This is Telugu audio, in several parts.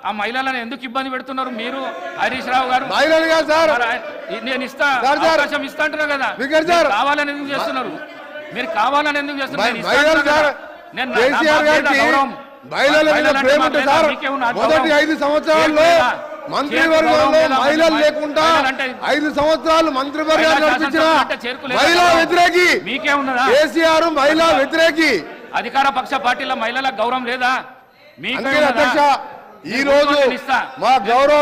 ఆ మహిళలను ఎందుకు ఇబ్బంది పెడుతున్నారు మీరు హరీష్ రావు గారు నేను ఇస్తా. అవకాశం ఇస్తా అంటున్నా కదా. కావాలని ఎందుకు చేస్తున్నారు మీరు కావాలని ఎందుకు చేస్తున్నారు నేను గౌరవం. మొదటి? ఐదు సంవత్సరాల్లో? మంత్రివర్గంలో? మహిళలు లేకుండా ఐదు సంవత్సరాలు నడిపించిన? మహిళా వ్యతిరేకి మీకే ఉన్నదా కేసీఆర్ మహిళా వ్యతిరేకి అధికార పక్ష పార్టీల మహిళలకు గౌరవం లేదా మీకే? అధ్యక్ష ఈ రోజు. మా గౌరవ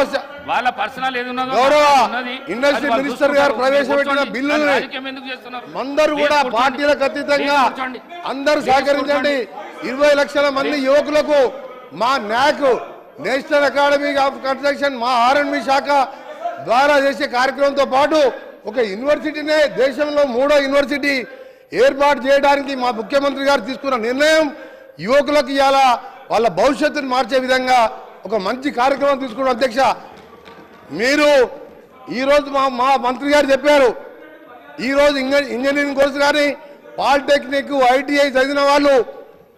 వాళ్ళ పర్సనల్ గౌరవ. ఇండస్ట్రీ మినిస్టర్ గారు. ప్రవేశపెట్టిన చేస్తున్నారు అందరూ కూడా. పార్టీలకు అతీతంగా. అందరూ సహకరించండి ఇరవై లక్షల మంది యువకులకు మా NAC national academy of construction మా ఆర్ఎండ్బి శాఖ ద్వారా చేసే కార్యక్రమంతో పాటు ఒక యూనివర్సిటీనే దేశంలో మూడో యూనివర్సిటీ ఏర్పాటు చేయడానికి మా ముఖ్యమంత్రి గారు తీసుకున్న నిర్ణయం యువకులకు ఇవాళ వాళ్ళ భవిష్యత్తును మార్చే విధంగా ఒక మంచి కార్యక్రమం తీసుకున్న అధ్యక్ష. మీరు ఈరోజు మా మా మంత్రి గారు చెప్పారు. ఈరోజు ఇంజ- ఇంజనీరింగ్ కోర్సు కానీ పాలిటెక్నిక్ ఐటీఐ చదివిన వాళ్ళు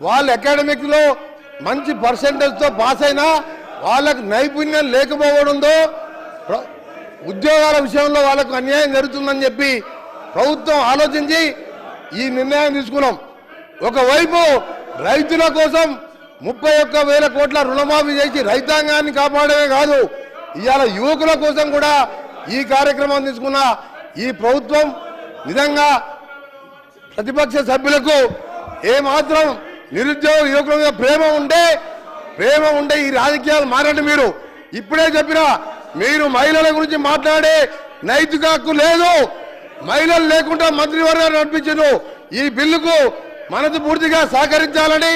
వాళ్ళ అకాడమిక్లో మంచి పర్సంటేజ్తో పాస్ అయినా వాళ్ళకు నైపుణ్యం లేకపోవడంతో ఉద్యోగాల విషయంలో వాళ్ళకు అన్యాయం జరుగుతుందని చెప్పి ప్రభుత్వం ఆలోచించి ఈ నిర్ణయం తీసుకున్నాం. ఒకవైపు రైతుల కోసం ముప్పై ఒక్క వేల కోట్ల రుణమాఫీ చేసి రైతాంగాన్ని కాపాడమే కాదు ఇవాళ యువకుల కోసం కూడా ఈ కార్యక్రమం తీసుకున్న ఈ ప్రభుత్వం నిజంగా ప్రతిపక్ష సభ్యులకు ఏమాత్రం నిరుద్యోగ యువకుల మీద ప్రేమ ఉంటే ప్రేమ ఉంటే ఈ రాజకీయాలు మారండి మీరు. ఇప్పుడే చెప్పిన మీరు మహిళల గురించి మాట్లాడే నైతిక హక్కు లేదు. మహిళలు లేకుండా మంత్రివర్గాన్ని నడిపించను. ఈ బిల్లుకు మనసు పూర్తిగా సహకరించాలని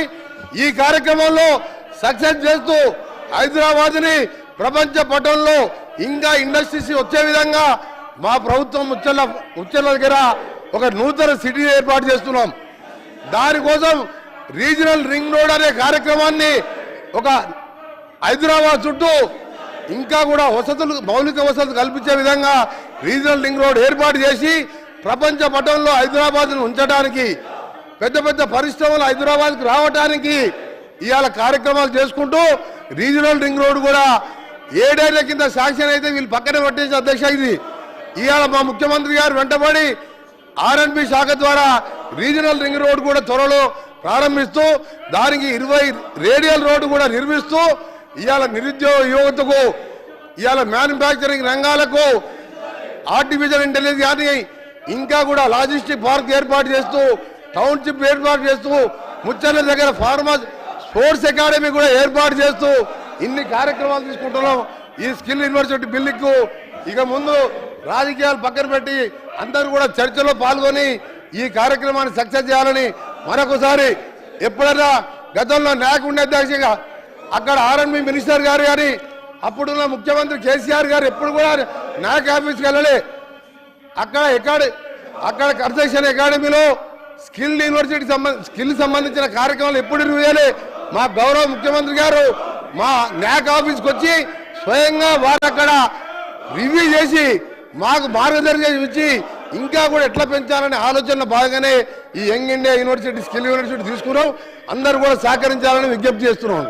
ఈ కార్యక్రమంలో సక్సెస్ చేస్తూ హైదరాబాద్ని ప్రపంచ పటంలో ఇంకా ఇండస్ట్రీస్ వచ్చే విధంగా మా ప్రభుత్వం ఉచ్చల ఉచ్చల దగ్గర ఒక నూతన సిటీ ఏర్పాటు చేస్తున్నాం. దానికోసం రీజనల్ రింగ్ రోడ్ అనే కార్యక్రమాన్ని ఒక హైదరాబాద్ చుట్టూ ఇంకా కూడా వసతులు మౌలిక వసతులు కల్పించే విధంగా రీజనల్ రింగ్ రోడ్ ఏర్పాటు చేసి ప్రపంచ పటంలో హైదరాబాద్ను ఉంచడానికి పెద్ద పెద్ద పరిశ్రమలు హైదరాబాద్కి రావడానికి ఇవాళ కార్యక్రమాలు చేసుకుంటూ రీజనల్ రింగ్ రోడ్ కూడా ఏడేళ్ళ కింద శాంక్షన్ అయితే వీళ్ళు పక్కనే పట్టేసి అధ్యక్ష ఇది. ఇవాళ మా ముఖ్యమంత్రి గారు వెంటబడి ఆర్ఎన్బి శాఖ ద్వారా రీజనల్ రింగ్ రోడ్ కూడా త్వరలో ప్రారంభిస్తూ దానికి ఇరవై రేడియల్ రోడ్డు కూడా నిర్మిస్తూ ఇవాళ నిరుద్యోగ యువతకు ఇవాళ మ్యానుఫ్యాక్చరింగ్ రంగాలకు ఆర్టిఫిషియల్ ఇంటెలిజెన్స్ కానీ ఇంకా కూడా లాజిస్టిక్ పార్క్ ఏర్పాటు చేస్తూ టౌన్షిప్ ఏర్పాటు చేస్తూ ముచ్చర్ల దగ్గర ఫార్మా స్పోర్ట్స్ అకాడమీ కూడా ఏర్పాటు చేస్తూ ఇన్ని కార్యక్రమాలు తీసుకుంటున్నాం. ఈ స్కిల్ యూనివర్సిటీ బిల్లుకు ఇక ముందు రాజకీయాలు పక్కన పెట్టి అందరూ కూడా చర్చలో పాల్గొని ఈ కార్యక్రమాన్ని సక్సెస్ చేయాలని మరొకసారి ఎప్పుడైనా గతంలో నాకు ఉండే అధ్యక్షగా అక్కడ ఆర్ఎన్బి మినిస్టర్ గారు కానీ అప్పుడున్న ముఖ్యమంత్రి కేసీఆర్ గారు ఎప్పుడు కూడా నాయక ఆఫీస్కి వెళ్ళలే. అక్కడ ఎకాడ అక్కడ కన్స్ట్రక్షన్ అకాడమీలో స్కిల్ యూనివర్సిటీ సంబంధ స్కిల్ సంబంధించిన కార్యక్రమాలు ఎప్పుడు నిర్వహించాలి? మా గౌరవ ముఖ్యమంత్రి గారు మా న్యాక్ ఆఫీస్కి వచ్చి స్వయంగా వారు అక్కడ రివ్యూ చేసి మాకు మార్గదర్శనం ఇచ్చి ఇంకా కూడా ఎట్లా పెంచాలనే ఆలోచనలో భాగంగానే ఈ young India university skill university తీసుకున్నాం. అందరూ కూడా సహకరించాలని విజ్ఞప్తి చేస్తున్నాం.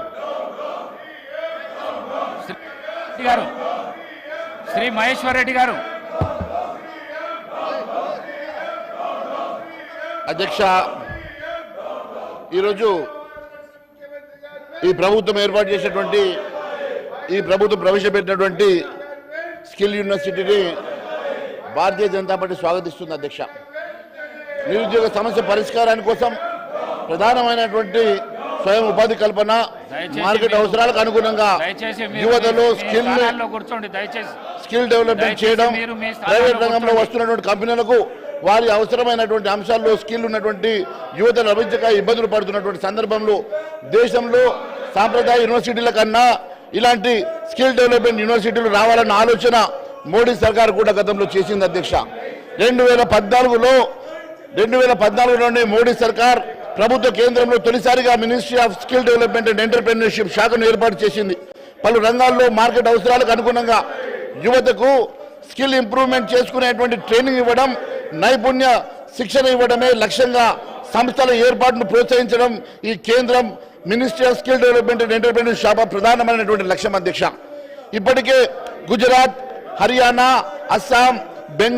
శ్రీ మహేశ్వర్ రెడ్డి గారు అధ్యక్ష ఈరోజు ఈ ప్రభుత్వం ఏర్పాటు చేసినటువంటి ఈ ప్రభుత్వం ప్రవేశపెట్టినటువంటి స్కిల్ యూనివర్సిటీని భారతీయ జనతా పార్టీ స్వాగతిస్తుంది అధ్యక్ష నిరుద్యోగ సమస్య పరిష్కారాని కోసం ప్రధానమైనటువంటి స్వయం ఉపాధి కల్పన మార్కెట్ మీరు- అవసరాలకు అనుగుణంగా యువతలో స్కిల్ స్కిల్ డెవలప్మెంట్ చేయడం ప్రైవేట్ రంగంలో. వస్తున్నటువంటి కంపెనీలకు వారి అవసరమైనటువంటి అంశాల్లో స్కిల్ ఉన్నటువంటి యువత లభించక ఇబ్బందులు పడుతున్నటువంటి సందర్భంలో దేశంలో సాంప్రదాయ యూనివర్సిటీల కన్నా ఇలాంటి స్కిల్ డెవలప్మెంట్ యూనివర్సిటీలు రావాలన్న ఆలోచన మోడీ సర్కార్ కూడా గతంలో చేసింది అధ్యక్ష. రెండు వేల పద్నాలుగులో రెండు వేల పద్నాలుగులోనే మోడీ సర్కార్ ప్రభుత్వ కేంద్రంలో తొలిసారిగా ministry of skill development and entrepreneurship శాఖను ఏర్పాటు చేసింది. పలు రంగాల్లో మార్కెట్ అవసరాలకు అనుగుణంగా యువతకు స్కిల్ ఇంప్రూవ్మెంట్ చేసుకునేటువంటి ట్రైనింగ్ ఇవ్వడం నైపుణ్య శిక్షణ ఇవ్వడమే లక్ష్యంగా సంస్థల ఏర్పాటును ప్రోత్సహించడం ఈ కేంద్రం ministry of skill development and entrepreneur శాఖ ప్రధానమైనటువంటి లక్ష్యం అధ్యక్ష. ఇప్పటికే గుజరాత్ హర్యానా అస్సాం బెంగాల్